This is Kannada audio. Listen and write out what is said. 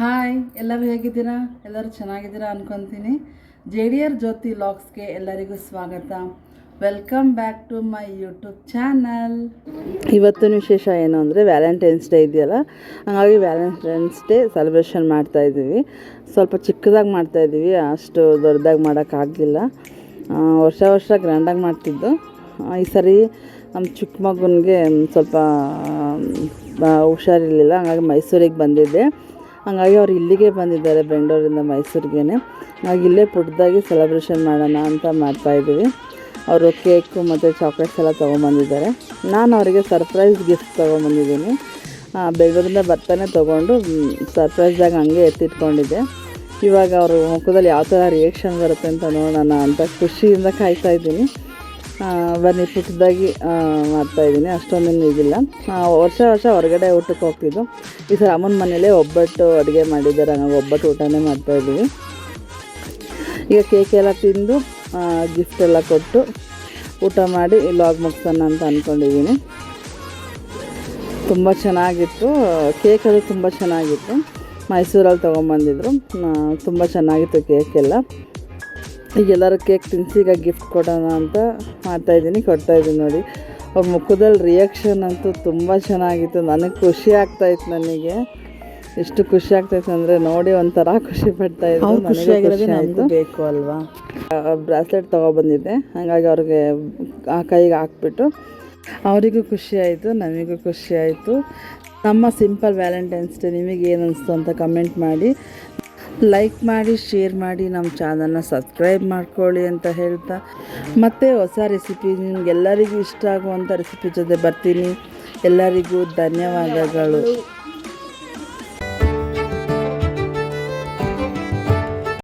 ಹಾಯ್ ಎಲ್ಲರೂ ಹೇಗಿದ್ದೀರಾ? ಎಲ್ಲರೂ ಚೆನ್ನಾಗಿದ್ದೀರಾ ಅನ್ಕೊತೀನಿ. ಜೆ ಡಿ ಆರ್ ಜ್ಯೋತಿ ಲಾಕ್ಸ್ಗೆ ಎಲ್ಲರಿಗೂ ಸ್ವಾಗತ. Welcome back to my YouTube channel ಇವತ್ತಿನ ವಿಶೇಷ ಏನು ಅಂದರೆ ವ್ಯಾಲೆಂಟೈನ್ಸ್ ಡೇ ಇದೆಯಲ್ಲ? ಹಾಗಾಗಿ ವ್ಯಾಲೆಂಟೈನ್ಸ್ ಡೇ ಸೆಲೆಬ್ರೇಷನ್ ಮಾಡ್ತಾ ಇದ್ದೀವಿ. ಸ್ವಲ್ಪ ಚಿಕ್ಕದಾಗಿ ಮಾಡ್ತಾ ಇದ್ದೀವಿ, ಅಷ್ಟು ದೊಡ್ಡದಾಗಿ ಮಾಡೋಕ್ಕಾಗಲಿಲ್ಲ ವರ್ಷ ವರ್ಷ ಗ್ರ್ಯಾಂಡಾಗಿ ಮಾಡ್ತಿದ್ದು. ಈ ಸರಿ ನಮ್ಮ ಚಿಕ್ಕ ಮಗನಿಗೆ ಸ್ವಲ್ಪ ಹುಷಾರಿರಲಿಲ್ಲ, ಹಾಗಾಗಿ ಮೈಸೂರಿಗೆ ಬಂದಿದ್ದೆ. ಹಾಗಾಗಿ ಅವ್ರು ಇಲ್ಲಿಗೆ ಬಂದಿದ್ದಾರೆ ಬೆಂಗಳೂರಿಂದ ಮೈಸೂರಿಗೆ ನಾವು ಇಲ್ಲೇ ಪುಟ್ಟದಾಗಿ ಸೆಲೆಬ್ರೇಷನ್ ಮಾಡೋಣ ಅಂತ ಮಾಡ್ತಾಯಿದ್ದೀವಿ ಅವರು ಕೇಕು ಮತ್ತು ಚಾಕ್ಲೇಟ್ಸ್ ಎಲ್ಲ ತೊಗೊಂಬಂದಿದ್ದಾರೆ. ನಾನು ಅವರಿಗೆ ಸರ್ಪ್ರೈಸ್ ಗಿಫ್ಟ್ ತೊಗೊಂಬಂದಿದ್ದೀನಿ. ಬೆಂಗಳೂರಿಂದ ಬರ್ತಾನೆ ತೊಗೊಂಡು ಸರ್ಪ್ರೈಸಾಗಿ ಹಂಗೆ ಎತ್ತಿಟ್ಕೊಂಡಿದ್ದೆ. ಇವಾಗ ಅವರು ಮುಖದಲ್ಲಿ ಯಾವ ಥರ ರಿಯಾಕ್ಷನ್ ಬರುತ್ತೆ ಅಂತ ನೋಡೋಣ ಅಂತ ಖುಷಿಯಿಂದ ಕಾಯ್ತಾ ಇದ್ದೀನಿ. ಬನ್ನಿ ಪುಟ್ಟದಾಗಿ ಮಾಡ್ತಾಯಿದ್ದೀನಿ ಅಷ್ಟೊಂದೇನು ಇದಿಲ್ಲ. ವರ್ಷ ವರ್ಷ ಹೊರಗಡೆ ಊಟಕ್ಕೆ ಹೋಗ್ತಿದ್ದು. ಈ ಸಲ ಅಮ್ಮನ ಮನೇಲೇ ಒಬ್ಬಟ್ಟು ಅಡುಗೆ ಮಾಡಿದ್ದಾರೆ. ನಾವು ಒಬ್ಬಟ್ಟು ಊಟನೇ ಮಾಡ್ತಾಯಿದ್ದೀವಿ ಈಗ ಕೇಕ್ ಎಲ್ಲ ತಿಂದು ಗಿಫ್ಟ್ ಎಲ್ಲ ಕೊಟ್ಟು ಊಟ ಮಾಡಿ ಲಾಗ್ ಮುಗಿಸೋಣ ಅಂತ ಅಂದ್ಕೊಂಡಿದ್ದೀನಿ ತುಂಬ ಚೆನ್ನಾಗಿತ್ತು. ಕೇಕ್ ಅದು ತುಂಬ ಚೆನ್ನಾಗಿತ್ತು. ಮೈಸೂರಲ್ಲಿ ತೊಗೊಂಬಂದಿದ್ರು. ತುಂಬ ಚೆನ್ನಾಗಿತ್ತು ಕೇಕೆಲ್ಲ ಈಗ ಎಲ್ಲರೂ ಕೇಕ್ ತಿನ್ನಿಸಿ ಈಗ ಗಿಫ್ಟ್ ಕೊಡೋಣ ಅಂತ ಮಾಡ್ತಾಯಿದ್ದೀನಿ ಕೊಡ್ತಾಯಿದ್ದೀನಿ ನೋಡಿ. ಅವ್ರ ಮುಖದಲ್ಲಿ ರಿಯಾಕ್ಷನ್ ಅಂತೂ ತುಂಬ ಚೆನ್ನಾಗಿತ್ತು. ನನಗೆ ಖುಷಿ ಆಗ್ತಾಯಿತ್ತು ನನಗೆ. ಎಷ್ಟು ಖುಷಿ ಆಗ್ತಾಯಿತ್ತು ಅಂದರೆ ನೋಡಿ ಒಂಥರ ಖುಷಿ ಪಡ್ತಾ ಇದ್ರು. ಬೇಕು ಅಲ್ವಾ? ಬ್ರಾಸ್ಲೆಟ್ ತೊಗೊಬಂದಿದ್ದೆ. ಹಾಗಾಗಿ ಅವ್ರಿಗೆ ಆ ಕೈಗೆ ಹಾಕ್ಬಿಟ್ಟು ಅವರಿಗೂ ಖುಷಿ ಆಯಿತು ನಮಗೂ ಖುಷಿ ಆಯಿತು. ನಮ್ಮ ಸಿಂಪಲ್ ವ್ಯಾಲೆಂಟೈನ್ಸ್ ಡೇ ನಿಮಗೆ ಏನು ಅನಿಸ್ತು ಅಂತ ಕಮೆಂಟ್ ಮಾಡಿ. ಲೈಕ್ ಮಾಡಿ ಶೇರ್ ಮಾಡಿ ನಮ್ಮ ಚಾನಲ್ನ ಸಬ್ಸ್ಕ್ರೈಬ್ ಮಾಡ್ಕೊಳ್ಳಿ ಅಂತ ಹೇಳ್ತಾ. ಮತ್ತೆ ಹೊಸ ರೆಸಿಪಿ ನಿಮ್ಗೆಲ್ಲರಿಗೂ ಇಷ್ಟ ಆಗುವಂಥ ರೆಸಿಪಿ ಜೊತೆ ಬರ್ತೀನಿ. ಎಲ್ಲರಿಗೂ ಧನ್ಯವಾದಗಳು.